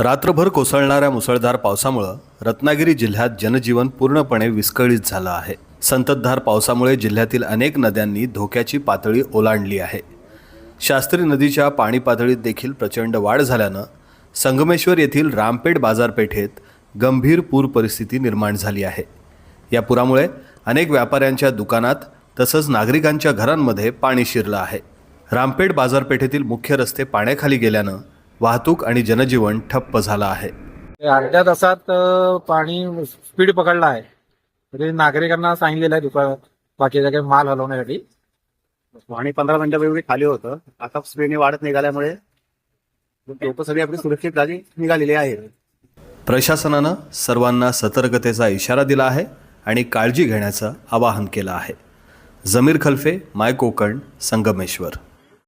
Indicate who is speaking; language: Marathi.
Speaker 1: रात्रभर कोसळणाऱ्या मुसळधार पावसामुळं रत्नागिरी जिल्ह्यात जनजीवन पूर्णपणे विस्कळीत झालं आहे. संततधार पावसामुळे जिल्ह्यातील अनेक नद्यांनी धोक्याची पातळी ओलांडली आहे. शास्त्री नदीच्या पाणी पातळीत देखील प्रचंड वाढ झाल्यानं संगमेश्वर येथील रामपेठ बाजारपेठेत गंभीर पूर परिस्थिती निर्माण झाली आहे. या पुरामुळे अनेक व्यापाऱ्यांच्या दुकानात तसंच नागरिकांच्या घरांमध्ये पाणी शिरलं आहे. रामपेठ बाजारपेठेतील मुख्य रस्ते पाण्याखाली गेल्यानं वाहतूक आणि जनजीवन ठप्प झालं आहे.
Speaker 2: अर्ध्या तासात पाणी स्पीड पकडला आहे. तरी नागरिकांना सांगितलेलं आहे दुकान बाकीच्या काही माल हलवण्यासाठी.
Speaker 3: आणि पंधरा मिनिटापूर्वी खाली होतं. आता स्पीडने वाढत निघाल्यामुळे लोक सगळी आपली सुरक्षित जागी निघालेली आहे
Speaker 1: प्रशासनानं सर्वांना सतर्कतेचा इशारा दिला आहे आणि काळजी घेण्याचं आवाहन केलं आहे. जमीर खल्फे माय कोकण संगमेश्वर.